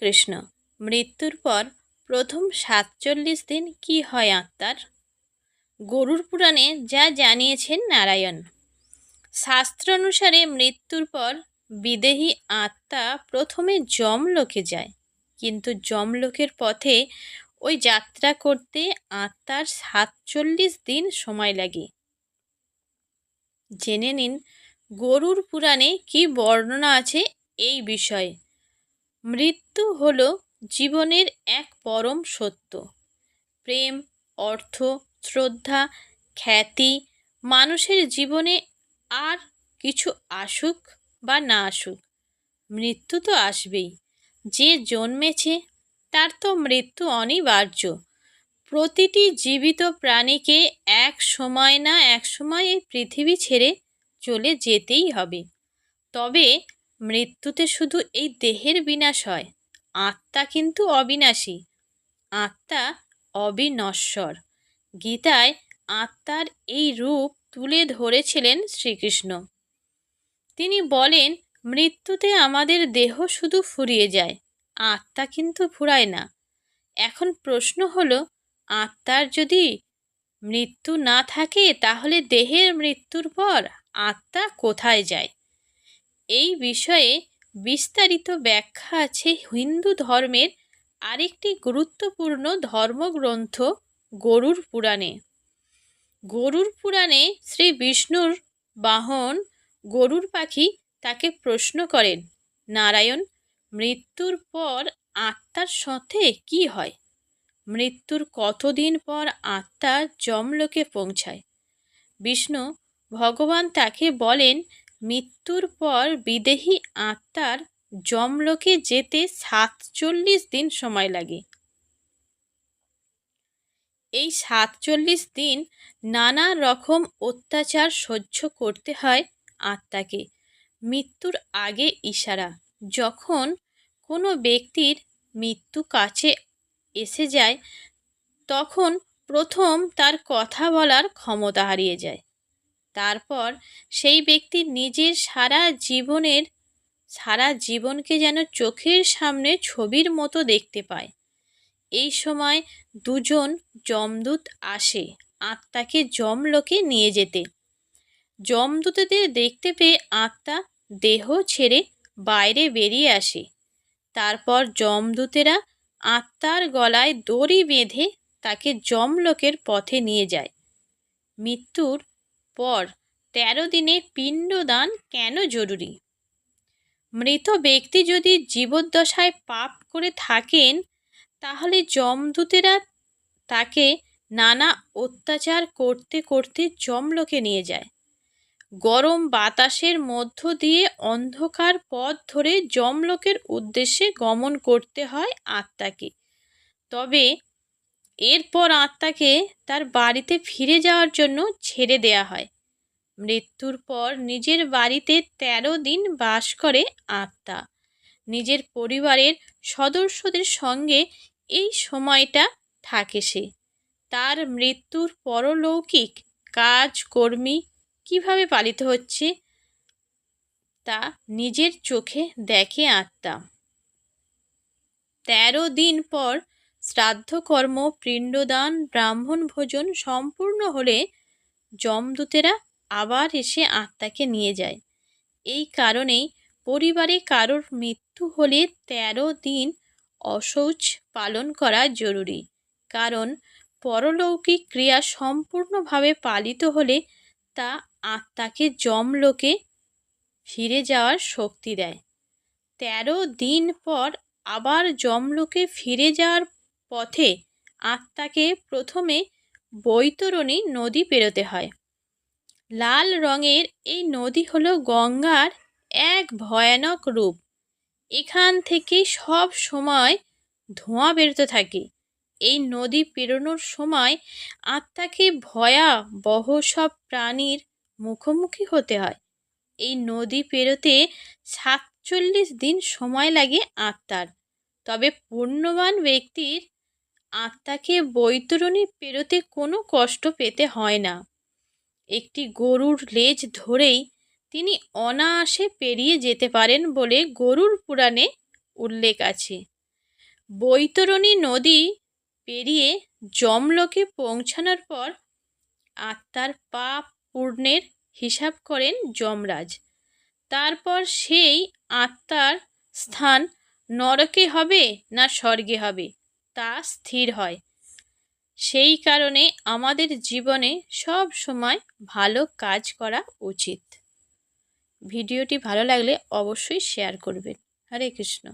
কৃষ্ণ, মৃত্যুর পর প্রথম সাতচল্লিশ দিন কি হয় আত্মার? গরুর পুরাণে যা জানিয়েছেন নারায়ণ। শাস্ত্র অনুসারে মৃত্যুর পর বিদেহী আত্মা প্রথমে যমলোকে যায়, কিন্তু যমলোকের পথে ওই যাত্রা করতে আত্মার সাতচল্লিশ দিন সময় লাগে। জেনে নিন গরুর পুরাণে কি বর্ণনা আছে এই বিষয়ে। মৃত্যু হল জীবনের এক পরম সত্য। প্রেম, অর্থ, শ্রদ্ধা, খ্যাতি, মানুষের জীবনে আর কিছু আসুক বা না আসুক, মৃত্যু তো আসবেই। যে জন্মেছে, তার তো মৃত্যু অনিবার্য। প্রতিটি জীবিত প্রাণীকে এক সময় না এক সময় পৃথিবী ছেড়ে চলে যেতেই হবে। তবে মৃত্যুতে শুধু এই দেহের বিনাশ হয়, আত্মা কিন্তু অবিনাশী। আত্মা অবিনশ্বর। গীতায় আত্মার এই রূপ তুলে ধরেছিলেন শ্রীকৃষ্ণ। তিনি বলেন, মৃত্যুতে আমাদের দেহ শুধু ফুরিয়ে যায়, আত্মা কিন্তু ফুরায় না। এখন প্রশ্ন হলো, আত্মার যদি মৃত্যু না থাকে, তাহলে দেহের মৃত্যুর পর আত্মা কোথায় যায়? এই বিষয়ে বিস্তারিত ব্যাখ্যা আছে হিন্দু ধর্মের আরেকটি গুরুত্বপূর্ণ ধর্মগ্রন্থ গরুর পুরাণে। গরুর পুরাণে শ্রী বিষ্ণুর বাহন গরুর পাখি তাকে প্রশ্ন করেন, নারায়ণ, মৃত্যুর পর আত্মার সাথে কি হয়? মৃত্যুর কতদিন পর আত্মা যমলোকে পৌঁছায়? বিষ্ণু ভগবান তাকে বলেন মৃত্যুর পর বিদেহী আত্মার যমলোকে যেতে সাতচল্লিশ দিন সময় লাগে। এই সাতচল্লিশ দিন নানা রকম অত্যাচার সহ্য করতে হয় আত্মাকে। মৃত্যুর আগে ইশারা। যখন কোনো ব্যক্তির মৃত্যু কাছে এসে যায়, তখন প্রথম তার কথা বলার ক্ষমতা হারিয়ে যায়। তারপর সেই ব্যক্তি নিজের সারা জীবনের, সারা জীবনকে যেন চোখের সামনে ছবির মতো দেখতে পায়। এই সময় দুজন যমদূত আসে আত্মাকে যমলোকে নিয়ে যেতে। যমদূতদের দেখতে পেয়ে আত্মা দেহ ছেড়ে বাইরে বেরিয়ে আসে। তারপর যমদূতেরা আত্মার গলায় দড়ি বেঁধে তাকে যমলোকের পথে নিয়ে যায়। মৃত্যুর পর তেরো দিনে পিণ্ডদান কেন জরুরি? মৃত ব্যক্তি যদি জীবদ্দশায় পাপ করে থাকেন, তাহলে যমদূতেরা তাকে নানা অত্যাচার করতে করতে যমলোকে নিয়ে যায়। গরম বাতাসের মধ্য দিয়ে অন্ধকার পথ ধরে যমলোকের উদ্দেশ্যে গমন করতে হয় আত্মাকে। তবে এরপর আত্মাকে তার বাড়িতে ফিরে যাওয়ার জন্য ছেড়ে দেয়া হয়। মৃত্যুর পর নিজের বাড়িতে ১৩ দিন বাস করে আত্মা। নিজের পরিবারের সদস্যদের সঙ্গে এই সময়টা থাকে সে। তার মৃত্যুর পরলৌকিক কাজ, কর্মী কীভাবে পালিত হচ্ছে তা নিজের চোখে দেখে আত্মা। তেরো দিন পর শ্রাদ্ধকর্ম, পিণ্ডদান, ব্রাহ্মণ ভোজন সম্পূর্ণ হলে যমদূতেরা আবার এসে আত্মাকে নিয়ে যায়। এই কারণেই পরিবারে কারোর মৃত্যু হলে তেরো দিন অশৌচ পালন করা জরুরি। কারণ পরলৌকিক ক্রিয়া সম্পূর্ণভাবে পালিত হলে তা আত্মাকে যমলোকে ফিরে যাওয়ার শক্তি দেয়। তেরো দিন পর আবার যমলোকে ফিরে যাওয়ার পথে আত্মাকে প্রথমে বৈতরণী নদী পেরোতে হয়। লাল রঙের এই নদী হলো গঙ্গার এক ভয়ানক রূপ। এখান থেকে সব সময় ধোঁয়া বেরোতে থাকে। এই নদী পেরোনোর সময় আত্মাকে ভয়াবহ সব প্রাণীর মুখোমুখি হতে হয়। এই নদী পেরোতে সাতচল্লিশ দিন সময় লাগে আত্মার। তবে পুণ্যবান ব্যক্তির আত্মাকে বৈতরণী পেরোতে কোনো কষ্ট পেতে হয় না। একটি গরুর লেজ ধরেই তিনি অনায়াসে পেরিয়ে যেতে পারেন বলে গরুর পুরাণে উল্লেখ আছে। বৈতরণী নদী পেরিয়ে যমলোকে পৌঁছানোর পর আত্মার পাপ পূর্ণের হিসাব করেন যমরাজ। তারপর সেই আত্মার স্থান নরকে হবে না স্বর্গে হবে? তা স্থির হয়। সেই কারণে আমাদের জীবনে সব সময় ভালো কাজ করা উচিত। ভিডিওটি ভালো লাগলে অবশ্যই শেয়ার করবেন। হরে কৃষ্ণ।